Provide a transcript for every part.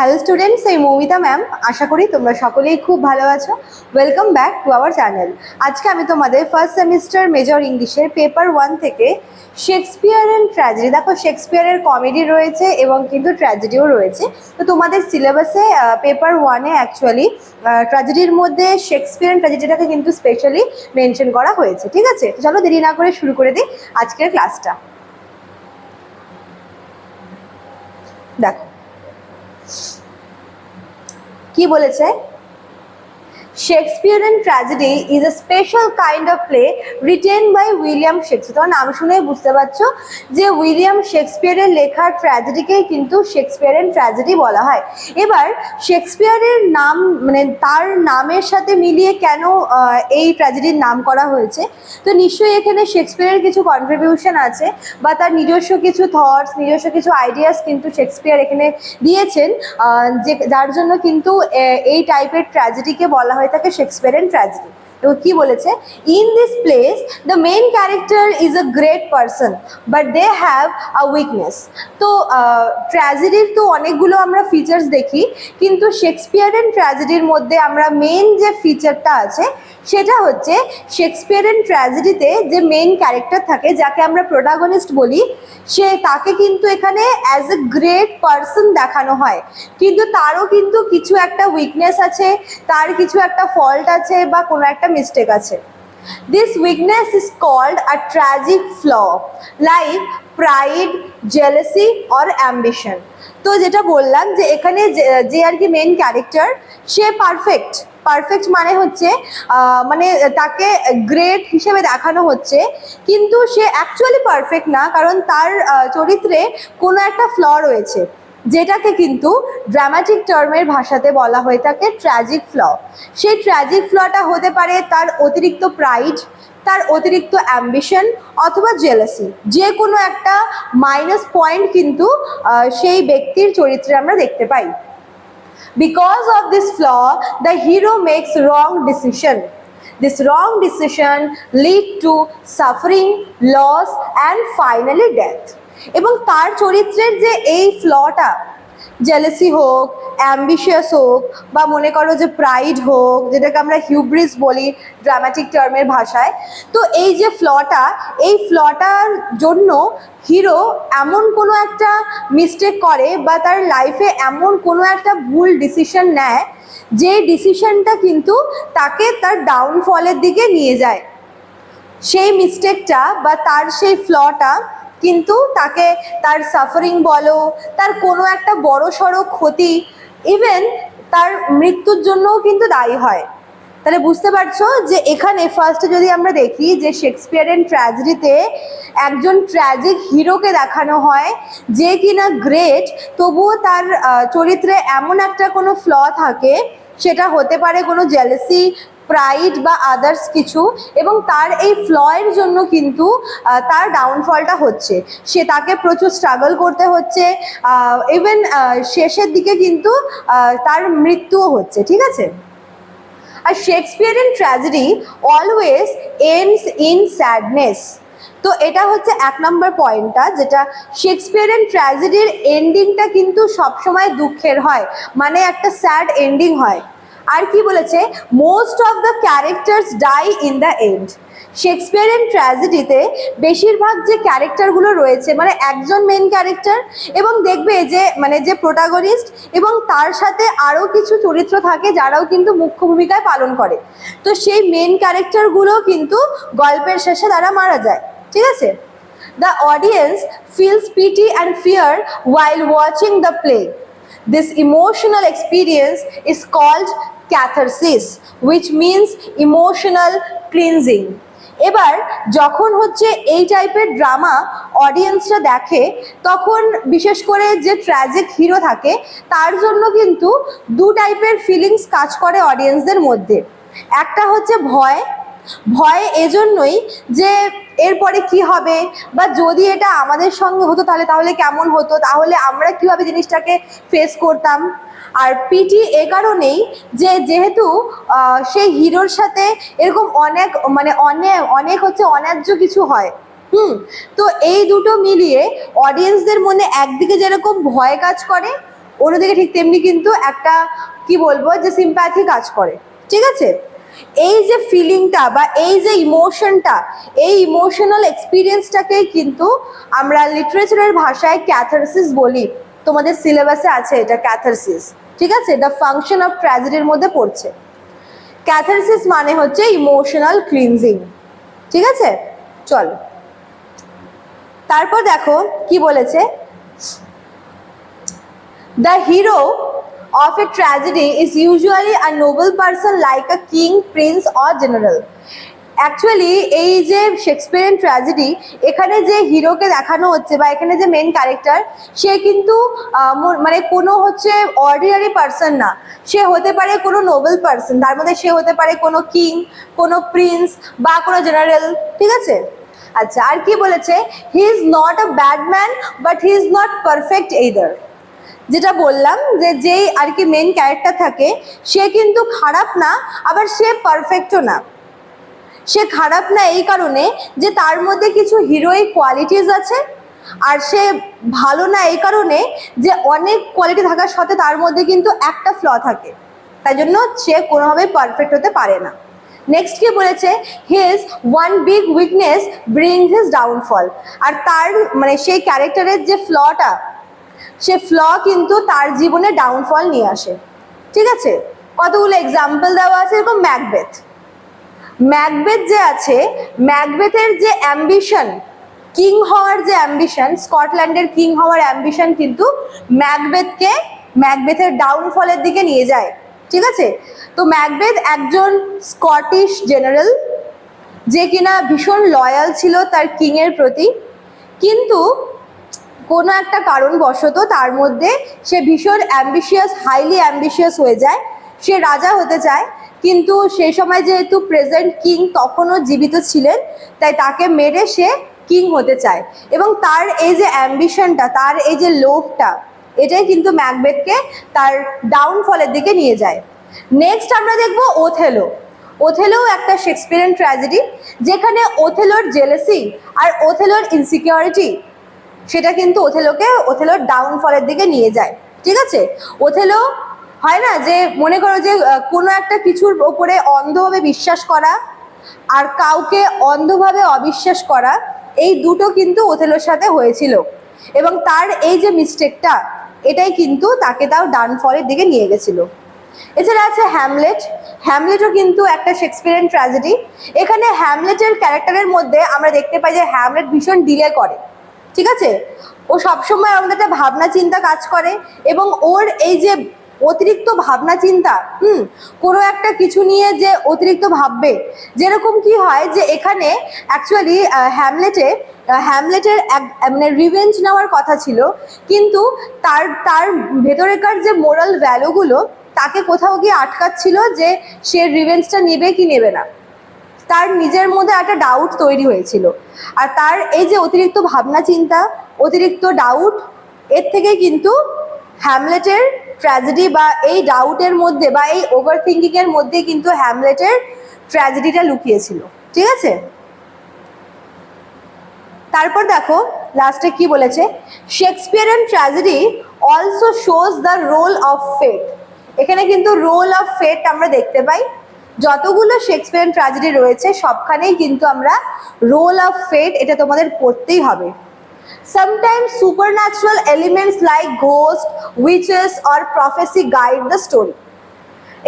Hello students এই Moumita ma'am আশা করি তোমরা সকলেই খুব ভালো আছো। Welcome back to our channel আজকে আমি তোমাদের ফার্স্ট সেমিস্টার মেজর ইংলিশের পেপার ওয়ান থেকে শেক্সপিয়ার অ্যান্ড ট্র্যাজেডি দেখো শেক্সপিয়ারের কমেডি রয়েছে এবং কিন্তু ট্র্যাজেডিও রয়েছে। তো তোমাদের সিলেবাসে পেপার ওয়ানে অ্যাকচুয়ালি ট্র্যাজেডির মধ্যে শেক্সপিয়ার অ্যান্ড ট্র্যাজেডিটাকে কিন্তু স্পেশালি মেনশন করা হয়েছে। ঠিক আছে? চলো দেরি না করে শুরু করে দিই আজকের ক্লাসটা দেখো কি বলেছে? Shakespeare and tragedy is a special kind of play written by William Shakespeare তোমার নাম শুনেই বুঝতে পারছ যে উইলিয়াম শেক্সপিয়ারের লেখা ট্র্যাজেডিকেই কিন্তু শেক্সপিয়ার অ্যান্ড ট্র্যাজেডি বলা হয়। এবার শেক্সপিয়ারের নাম মানে তার নামের সাথে মিলিয়ে কেন এই ট্র্যাজেডির নাম করা হয়েছে? তো নিশ্চয়ই এখানে শেক্সপিয়ারের কিছু কন্ট্রিবিউশন আছে, বা তার নিজস্ব কিছু থটস নিজস্ব কিছু আইডিয়াস কিন্তু শেক্সপিয়ার এখানে দিয়েছেন যে, যার জন্য কিন্তু এই টাইপের ট্র্যাজেডিকে বলা হয় তাকে শেক্সপিয়ারের ট্র্যাজেডি তো কি বলেছে? In this plays the main character is a great person but they have a weakness তো ট্র্যাজেডির তো অনেকগুলো আমরা ফিচার্স দেখি, কিন্তু শেক্সপিয়ার অ্যান্ড ট্র্যাজেডির মধ্যে আমরা মেন যে ফিচারটা আছে, সেটা হচ্ছে শেক্সপিয়ার অ্যান্ড ট্র্যাজেডিতে যে মেন ক্যারেক্টার থাকে, যাকে আমরা প্রোটাগনিস্ট বলি, সে তাকে কিন্তু এখানে অ্যাজ এ গ্রেট পারসন দেখানো হয়। কিন্তু তারও কিন্তু কিছু একটা উইকনেস আছে, তার কিছু একটা ফল্ট আছে, বা কোনো একটা মিস্টেক আছে। This weakness is called a tragic flaw like pride jealousy or ambition তো যেটা বললাম যে এখানে যে আর কি মেন ক্যারেক্টার সে পারফেক্ট পারফেক্ট মানে হচ্ছে মানে তাকে গ্রেট হিসেবে দেখানো হচ্ছে, কিন্তু সে অ্যাকচুয়ালি পারফেক্ট না, কারণ তার চরিত্রে কোনো একটা ফ্ল রয়েছে। যেটাকে কিন্তু ড্রামাটিক টার্মের ভাষাতে বলা হয়ে থাকে ট্র্যাজিক ফ্ল সেই ট্র্যাজিক ফ্লটা হতে পারে তার অতিরিক্ত প্রাইড তার অতিরিক্ত অ্যাম্বিশন অথবা জেলাসি যে কোনো একটা মাইনাস পয়েন্ট কিন্তু সেই ব্যক্তির চরিত্রে আমরা দেখতে পাই। Because of this flaw the hero makes wrong decision This wrong decision lead to suffering, loss and finally death. এবং তার চরিত্রের যে এই ফ্লটা জেলেসি হোক অ্যাম্বিশিয়াস হোক, বা মনে করো যে প্রাইড হোক, যেটাকে আমরা হিউব্রিস বলি ড্রামাটিক টার্মের ভাষায়, তো এই যে ফ্লটা এই ফ্লটার জন্য হিরো এমন কোনো একটা মিস্টেক করে বা তার লাইফে এমন কোনো একটা ভুল ডিসিশন নেয়, যে ডিসিশনটা কিন্তু তাকে তার ডাউনফলের দিকে নিয়ে যায়। সেই মিস্টেকটা বা তার সেই ফ্লটা কিন্তু তাকে তার সাফারিং বলো, তার কোনো একটা বড় সড়ো ক্ষতি ইভেন তার মৃত্যুর জন্যও কিন্তু দায়ী হয়। তাহলে বুঝতে পারছ যে এখানে ফার্স্টে যদি আমরা দেখি যে শেক্সপিয়ারের ট্র্যাজেডিতে একজন ট্র্যাজিক হিরোকে দেখানো হয়, যে কিনা গ্রেট তবুও তার চরিত্রে এমন একটা কোনো ফ্ল থাকে, সেটা হতে পারে কোনো জেলেসি প্রাইড বা আদার্স কিছু এবং তার এই ফ্লয়ের জন্য কিন্তু তার ডাউনফলটা হচ্ছে। সে তাকে প্রচুর স্ট্রাগল করতে হচ্ছে ইভেন শেষের দিকে কিন্তু তার মৃত্যুও হচ্ছে, ঠিক আছে? আর Shakespearean tragedy always ends in sadness তো এটা হচ্ছে এক নম্বর পয়েন্টটা, যেটা শেক্সপিয়ারিয়ান ট্র্যাজেডির এন্ডিংটা কিন্তু সবসময় দুঃখের হয়। মানে একটা স্যাড এন্ডিং হয়। আর কি বলেছে? Most of the characters die in the end Shakespearean ট্র্যাজেডিতে বেশিরভাগ যে ক্যারেক্টারগুলো রয়েছে মানে একজন মেন ক্যারেক্টার এবং দেখবে যে মানে যে প্রোটাগনিস্ট এবং তার সাথে আরও কিছু চরিত্র থাকে যারাও কিন্তু মুখ্য ভূমিকায় পালন করে। তো সেই মেন ক্যারেক্টারগুলো কিন্তু গল্পের শেষে তারা মারা যায়। ঠিক আছে? The audience feels pity and fear while watching the play This emotional experience is called catharsis, which means emotional cleansing এবার যখন হচ্ছে এই টাইপের ড্রামা অডিয়েন্সরা দেখে তখন বিশেষ করে যে ট্র্যাজিক হিরো থাকে তার জন্য কিন্তু দু টাইপের ফিলিংস কাজ করে অডিয়েন্সদের মধ্যে। একটা হচ্ছে ভয় ভয় এজন্যই যে এরপরে কি হবে? বা যদি এটা আমাদের সঙ্গে হতো তাহলে তাহলে কেমন হতো? তাহলে আমরা কীভাবে জিনিসটাকে ফেস করতাম? আর পিটি এ কারণেই যে যেহেতু সেই হিরোর সাথে এরকম অনেক মানে অনেক অনেক হচ্ছে অন্যায্য কিছু হয়। হুম? তো এই দুটো মিলিয়ে অডিয়েন্সদের মনে একদিকে যেরকম ভয় কাজ করে, অন্যদিকে ঠিক তেমনি কিন্তু একটা, কি বলব, যে সিম্প্যাথি কাজ করে। ঠিক আছে? এই যে ফিলিংটা বা এই যে ইমোশনটা এই ইমোশনাল এক্সপিরিয়েন্সটাকেই কিন্তু আমরা লিটারেচারের ভাষায় ক্যাথারসিস বলি। তোমাদের সিলেবাসে আছে এটা ক্যাথারসিস ঠিক আছে? দ্য ফাংশন অফ ট্র্যাজেডির মধ্যে পড়ছে। ক্যাথারসিস মানে হচ্ছে ইমোশনাল ক্লিনজিং ঠিক আছে? চলো। তারপর দেখো কি বলেছে? The hero of a tragedy is usually a noble person like a king, prince or general. Actually এই যে শেক্সপিয়ারিয়ান ট্র্যাজেডি এখানে যে হিরোকে দেখানো হচ্ছে বা এখানে যে মেন ক্যারেক্টার সে কিন্তু মানে কোনো হচ্ছে অর্ডিনারি পার্সন না। সে হতে পারে কোনো নোবেল পার্সন তার মধ্যে সে হতে পারে কোনো কিং কোনো প্রিন্স বা কোনো জেনারেল ঠিক আছে? আচ্ছা আর কি বলেছে? He is not a bad man but he is not perfect either যেটা বললাম যে যেই আর কি মেন ক্যারেক্টার থাকে, সে কিন্তু খারাপ না, আবার সে পারফেক্টও না। সে খারাপ না এই কারণে যে তার মধ্যে কিছু হিরোই কোয়ালিটিস আছে, আর সে ভালো না এই কারণে যে অনেক কোয়ালিটি থাকার সাথে তার মধ্যে কিন্তু একটা ফ্ল থাকে। তাই জন্য সে কোনোভাবে পারফেক্ট হতে পারে না। নেক্সট কি বলেছে? His one big weakness bring his downfall আর তার মানে সেই ক্যারেক্টারের যে ফ্লটা সে ফ্ল কিন্তু তার জীবনে ডাউনফল নিয়ে আসে। ঠিক আছে? কতগুলো এক্সাম্পল দেওয়া আছে? এরকম ম্যাকবেথ ম্যাকবেথ যে আছে ম্যাকবেথের যে অ্যাম্বিশন কিং হওয়ার যে অ্যাম্বিশন স্কটল্যান্ডের কিং হওয়ার অ্যাম্বিশন কিন্তু ম্যাকবেথকে ম্যাকবেথের ডাউনফলের দিকে নিয়ে যায়। ঠিক আছে? তো ম্যাকবেথ একজন স্কটিশ জেনারেল যে কিনা ভীষণ লয়াল ছিল তার কিংয়ের প্রতি। কিন্তু কোনো একটা কারণবশত তার মধ্যে সে ভীষণ অ্যাম্বিশিয়াস হাইলি অ্যাম্বিশিয়াস হয়ে যায়। সে রাজা হতে চায়, কিন্তু সেই সময় যেহেতু প্রেজেন্ট কিং তখনও জীবিত ছিলেন, তাই তাকে মেরে সে কিং হতে চায়। এবং তার এই যে অ্যাম্বিশনটা তার এই যে লোভটা, এটাই কিন্তু ম্যাকবেথকে তার ডাউনফলের দিকে নিয়ে যায়। নেক্সট আমরা দেখব ওথেলো। ওথেলোও একটা শেক্সপিয়ারিয়ান ট্র্যাজেডি যেখানে ওথেলোর জেলেসি আর ওথেলোর ইনসিকিউরিটি সেটা কিন্তু ওথেলোকে ওথেলোর ডাউনফলের দিকে নিয়ে যায়, ঠিক আছে? ওথেলো হয় না যে, মনে করো যে কোনো একটা কিছুর ওপরে অন্ধভাবে বিশ্বাস করা আর কাউকে অন্ধভাবে অবিশ্বাস করা, এই দুটো কিন্তু ওথেলোর সাথে হয়েছিল। এবং তার এই যে মিস্টেকটা এটাই কিন্তু তাকে তাও ডাউনফলের দিকে নিয়ে গেছিল। এছাড়া আছে হ্যামলেট হ্যামলেটও কিন্তু একটা শেক্সপিয়ারিয়ান ট্র্যাজেডি এখানে হ্যামলেটের ক্যারেক্টারের মধ্যে আমরা দেখতে পাই যে হ্যামলেট ভীষণ ডিলে করে। ঠিক আছে? ও সবসময় আমাদের একটা ভাবনা চিন্তা কাজ করে এবং ওর এই যে অতিরিক্ত ভাবনা চিন্তা, হুম, কোনো একটা কিছু নিয়ে যে অতিরিক্ত ভাববে, যেরকম কি হয় যে এখানে অ্যাকচুয়ালি হ্যামলেটে হ্যামলেটের এক মানে রিভেঞ্জ নেওয়ার কথা ছিল, কিন্তু তার তার ভেতরেকার যে মোরাল ভ্যালুগুলো তাকে কোথাও গিয়ে আটকাচ্ছিল যে সে রিভেঞ্জটা নেবে কি নেবে না। তার নিজের মধ্যে একটা ডাউট তৈরি হয়েছিল। আর তার এই যে অতিরিক্ত ভাবনা চিন্তা, অতিরিক্ত ডাউট এর থেকে কিন্তু হ্যামলেটের ট্র্যাজেডি বা এই ডাউটের মধ্যে বা এই ওভার থিঙ্কিংয়ের মধ্যে কিন্তু হ্যামলেটের ট্র্যাজেডিটা লুকিয়েছিল। ঠিক আছে? তারপর দেখো লাস্টে কি বলেছে? Shakespeare Shakespearean tragedy also shows the role of fate এখানে কিন্তু রোল অফ ফেট আমরা দেখতে পাই। যতগুলো শেক্সপিয়ার ট্র্যাজেডি রয়েছে, সবখানেই কিন্তু আমরা রোল অফ ফেট এটা তোমাদের পড়তেই হবে। Sometimes supernatural elements like ghost witches or prophecy guide the story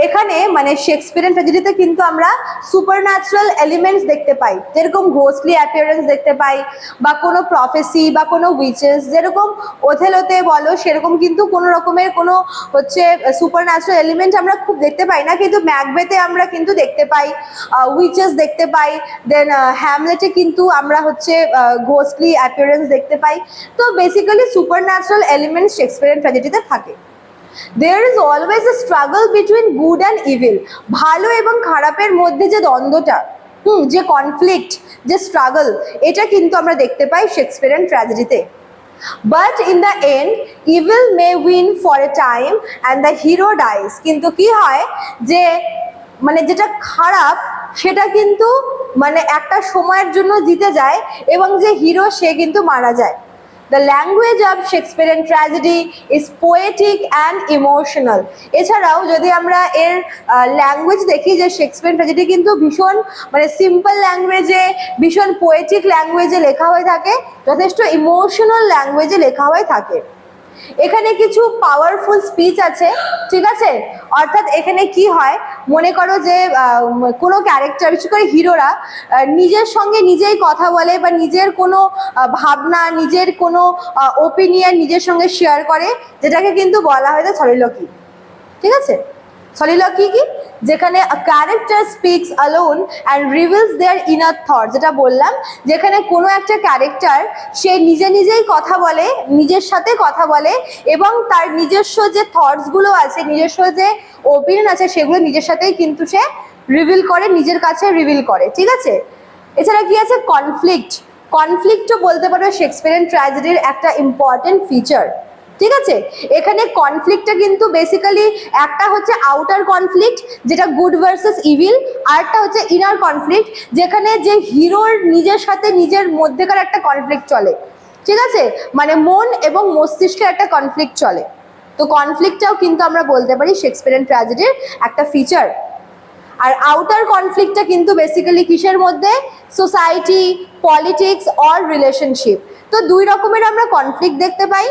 এখানে মানে শেক্সপিয়ারিয়ান ট্র্যাজেডিতে কিন্তু আমরা সুপার ন্যাচারাল এলিমেন্টস দেখতে পাই। যেরকম ঘোস্টলি অ্যাপিয়ারেন্স দেখতে পাই, বা কোনো প্রফেসি বা কোনো উইচেস যেরকম ওথেলোতে বলো, সেরকম কিন্তু কোনো রকমের কোনো হচ্ছে সুপার ন্যাচারাল এলিমেন্ট আমরা খুব দেখতে পাই না। কিন্তু ম্যাকবেতে আমরা কিন্তু দেখতে পাই উইচেস দেখতে পাই দেন হ্যামলেটে কিন্তু আমরা হচ্ছে ঘোস্টলি অ্যাপিয়ারেন্স দেখতে পাই। তো basically supernatural elements Shakespearean ট্র্যাজেডিতে থাকে। There is always a struggle between good and evil ভালো এবং খারাপের মধ্যে যে দ্বন্দ্বটা, হুম, যে কনফ্লিক্ট যে স্ট্রাগল এটা কিন্তু আমরা দেখতে পাই Shakespearean ট্র্যাজেডিতে but in the end evil may win for a time and the hero dies কিন্তু কি হয়? যে মানে যেটা খারাপ, সেটা কিন্তু মানে একটা সময়ের জন্য জিতে যায় এবং যে হিরো সে কিন্তু মারা যায়। The language of Shakespearean tragedy is poetic and emotional এছাড়াও যদি আমরা এর ল্যাঙ্গুয়েজ দেখি যে শেক্সপিয়ার ট্র্যাজেডি কিন্তু ভীষণ মানে সিম্পল ল্যাঙ্গুয়েজে ভীষণ পোয়েটিক ল্যাঙ্গুয়েজে লেখা হয়ে থাকে, যথেষ্ট ইমোশনাল ল্যাঙ্গুয়েজে লেখা হয়ে থাকে। এখানে কিছু পাওয়ারফুল স্পিচ আছে, ঠিক আছে? অর্থাৎ এখানে কি হয়? মনে করো যে কোনো ক্যারেক্টার বিশেষ করে হিরোরা নিজের সঙ্গে নিজেই কথা বলে বা নিজের কোনো ভাবনা, নিজের কোনো ওপিনিয়ন নিজের সঙ্গে শেয়ার করে, যেটাকে কিন্তু বলা হয় সলিলকি ঠিক আছে? সলিলকি কি যেখানে character speaks alone and reveals their inner thought যেটা বললাম, যেখানে কোনো একটা ক্যারেক্টার সে নিজে নিজেই কথা বলে, নিজের সাথে কথা বলে, এবং তার নিজস্ব যে থটসগুলো আছে, নিজস্ব যে ওপিনিয়ন আছে, সেগুলো নিজের সাথেই কিন্তু সে রিভিল করে, নিজের কাছে রিভিল করে, ঠিক আছে? এছাড়া কি আছে? কনফ্লিক্ট কনফ্লিক্টও বলতে পারো শেক্সপিয়ারিয়ান ট্র্যাজেডির একটা ইম্পর্টেন্ট ফিচার ঠিক আছে? এখানে কনফ্লিক্টটা কিন্তু বেসিক্যালি একটা হচ্ছে আউটার কনফ্লিক্ট যেটা গুড ভার্সেস ইভিল আর একটা হচ্ছে ইনার কনফ্লিক্ট যেখানে যে হিরোর নিজের সাথে নিজের মধ্যেকার একটা কনফ্লিক্ট চলে। ঠিক আছে? মানে মন এবং মস্তিষ্কের একটা কনফ্লিক্ট চলে। তো কনফ্লিক্টটাও কিন্তু আমরা বলতে পারি শেক্সপিয়ারিয়ান ট্র্যাজেডির একটা ফিচার আর আউটার কনফ্লিক্টটা কিন্তু বেসিক্যালি কিসের মধ্যে? সোসাইটি পলিটিক্স অর রিলেশনশিপ তো দুই রকমের আমরা কনফ্লিক্ট দেখতে পাই।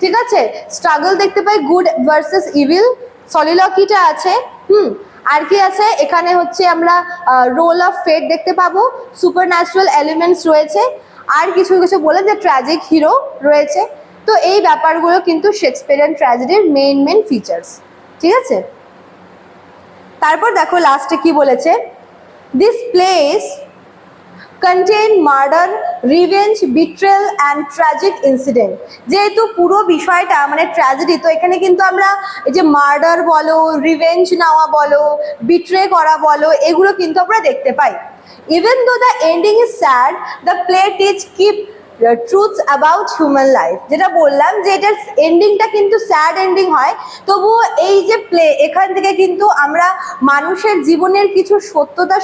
ঠিক আছে? স্ট্রাগল দেখতে পাই গুড ভার্সেস ইভিল সলিলকিটা আছে, হুম? আর কি আছে? এখানে হচ্ছে আমরা রোল অফ ফেট দেখতে পাবো সুপার ন্যাচারাল এলিমেন্টস রয়েছে। আর কিছু কিছু বলে যে ট্র্যাজিক হিরো রয়েছে। তো এই ব্যাপারগুলো কিন্তু শেক্সপিয়ারিয়ান ট্র্যাজেডির মেইন মেইন ফিচার্স ঠিক আছে? তারপর দেখো লাস্টে কি বলেছে? This plays contain murder revenge betrayal and tragic incident যেহেতু পুরো বিষয়টা মানে ট্র্যাজেডি তো এখানে কিন্তু আমরা এই যে মার্ডার বলো রিভেঞ্জ নেওয়া বলো বিট্রে করা বলো, এগুলো কিন্তু আমরা দেখতে পাই। Even though the ending is sad the play teach keep truths about human life যেটা বললাম যে এটার এন্ডিংটা কিন্তু স্যাড এন্ডিং হয়, তবুও এই যে প্লে এখান থেকে কিন্তু আমরা মানুষের জীবনের কিছু সত্যতা